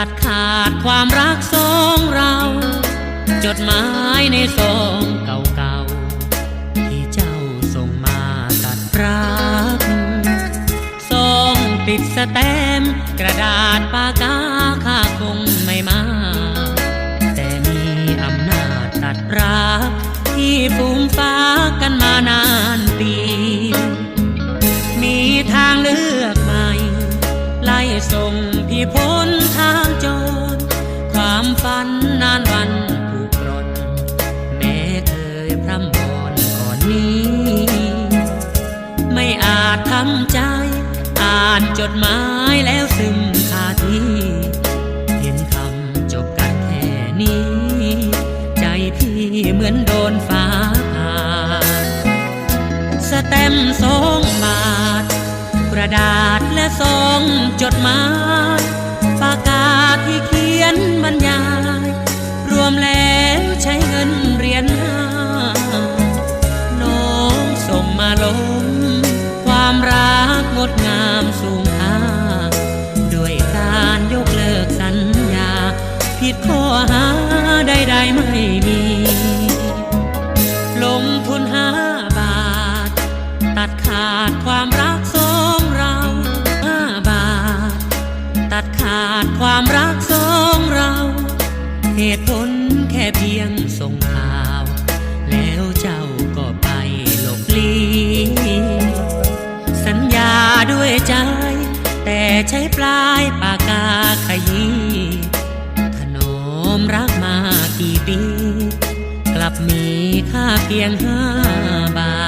ตัดขาดความรักสองเรา จดหมายในซองเก่าๆ ที่เจ้าส่งมาตัดรักซองติดสแตมกระดาษปากกาค่าคงไม่มา แต่มีอำนาจตัดรัก ที่ฟูมฟ้ากันมานานปี มีทางเลือกใหม่ ไล่ส่งพี่พ้น นนานวันผูกร่อน แม้เคยพร่ำบอนก่อนนี้ ไม่อาจทำใจ อ่านจดหมายแล้วซึมคาทีเห็นคำจบกันแค่นี้ ใจพี่เหมือนโดนฟ้าผ่าสแตมสองบาท กระดาษและซองจดหมายปากกาที่เขียนบรรยาย วมแล้วใช้เงินเรียญห้าน้องส่งมาลมความรักงดงามสูงค่าด้วยการยกเลิกสัญญา ผิดข้อหาใดๆไม่มีลงทุนห้าบาท ตัดขาดความรักสองเราห้าบาท ตัดขาดความรักสอง เหตุผลแค่เพียงส่งข่าว แล้วเจ้าก็ไปหลบลีสัญญาด้วยใจ แต่ใช้ปลายปากกาขยี้ถนอมรักมากี่ปี กลับมีค่าเพียงห้าบาท